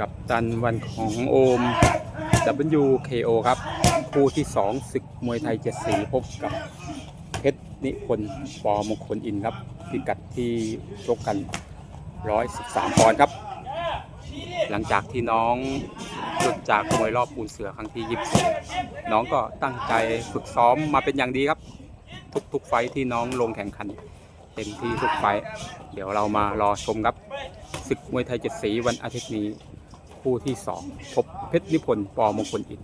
กับตันวันของโอม WKO ครับ คู่ที่ 2 ศึกมวยไทยเจ็ดสีพบกับเพชรนิพนธ์ปอมงคลอินครับ พิกัดที่ชกกัน 113ปอนด์ครับ หลังจากที่น้องหลุดจากมวยรอบปูนเสือครั้งที่ 24 น้องก็ตั้งใจฝึกซ้อมมาเป็นอย่างดีครับ ทุกๆไฟที่น้องลงแข่งขันเต็มที่ทุกไฟ เดี๋ยวเรามารอชมครับศึกมวยไทยเจ็ดสีวันอาทิตย์นี้ คู่ที่2พบเพชรนิพนธ์ปอมงคลอิน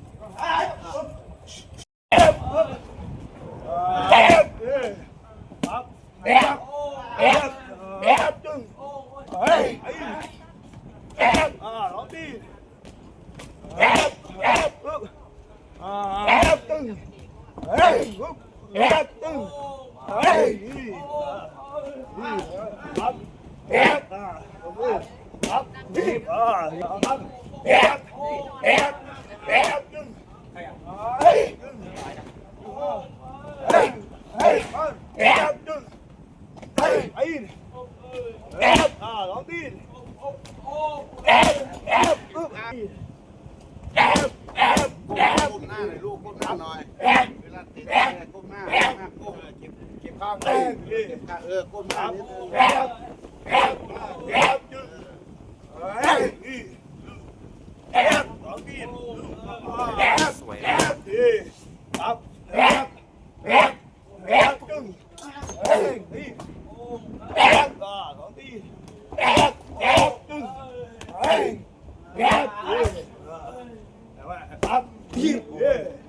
ก้มหน้าเออก้มหน้านิดนึง แอบแอบแอบจึงเฮ้ยแอบสองทีแอบ สวย แอบดีครับแอบแอบแอบจึงเฮ้ยนี่แอบอ่าสองทีแอบแอบจึงเฮ้ยแอบดีแต่ว่า ครับ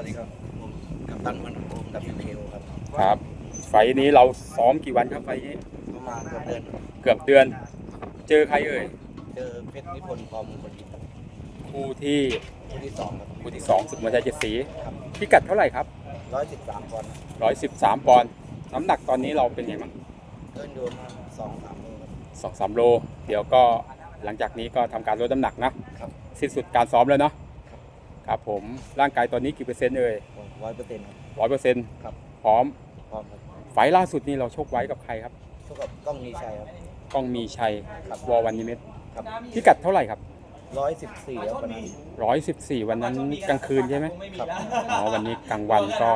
วัสดีครับผมกัปตันมันโอม WKO ครับ ครับ ไฟท์นี้เราซ้อมกี่วันครับไฟท์นี้ ประมาณเกือบเดือนเกือบเดือน เจอใครเอ่ยเจอเพชรนิพนธ์พอมงคลอินทร์ครับคู่ที่คู่ที่สองครับ คู่ที่2ศึกมวยไทยเจ็ดสีครับ พิกัดเท่าไหร่ครับร้อยสิบสามปอนด์113ปอนด์น้ำหนักตอนนี้เราเป็นไงบ้างเกินโดนมาสองสามโลครับ สองสามโล เดี๋ยวก็หลังจากนี้ก็ทำการลดน้ำหนักนะครับ สิ้นสุดการซ้อมแล้วเนาะ ครับผมร่างกายตอนนี้กี่เปอร์เซ็นต์เอ่ยร้อยเปอร์เซ็นต์ครับร้อยเปอร์เซ็นต์ครับพร้อมพร้อมครับไฟล์ล่าสุดนี่เราชกไว้กับใครครับชกกับกล้องมีชัยครับกล้องมีชัยครับวอวันนิเมตครับพิกัดเท่าไหร่ครับร้อยสิบสี่ครับวันนั้นร้อยสิบสี่วันนั้นกลางคืนใช่ไหมครับอ๋อวันนี้กลางวันก็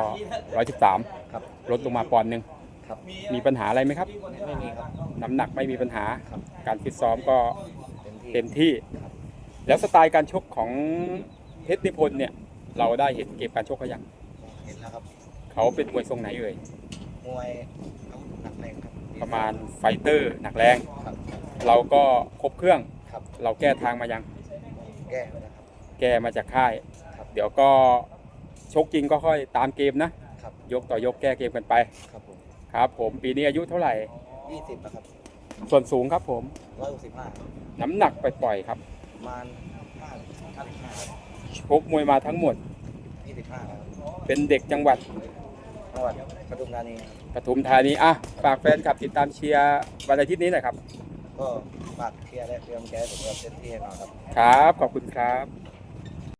ร้อยสิบสามครับลดลงมาปอนด์หนึ่งครับมีปัญหาอะไรไหมครับไม่มีครับน้ำหนักไม่มีปัญหาครับการฟิตซ้อมก็เต็มที่เต็มที่ครับแล้วสไตล์การชกของ เพชรนิพนธ์เนี่ยเราได้เห็นเกมการชกเขายังเห็นแล้วครับเขาเป็นมวยทรงไหนเอ่ยมวยอาวุธหนักแรงครับประมาณไฟเตอร์หนักแรง ครับเราก็ครบเครื่อง ครับเราแก้ทางมายังแก้ไปแล้วครับ แก้มาจากค่าย ครับ เดี๋ยวก็ชกจริงก็ค่อยตามเกมนะ ครับยกต่อยกแก้เกมกันไปครับผมครับ ผมปีนี้อายุเท่าไหร่ ยี่สิบนะครับส่วนสูงครับผม ร้อยหกสิบห้าน้ำหนักไปปล่อยๆครับ ประมาณห้าห้าสิบห้า ชกมวยมาทั้งหมดยี่สิบห้าครับเป็นเด็กจังหวัดจังหวัดปทุมธานี ปทุมธานีอะฝากแฟนคลับติดตามเชียร์วันอาทิตย์นี้หน่อยครับ ก็ฝากเชียร์และเตรียมใจให้ผมเต็มที่แน่นอนครับ ครับ ขอบคุณครับ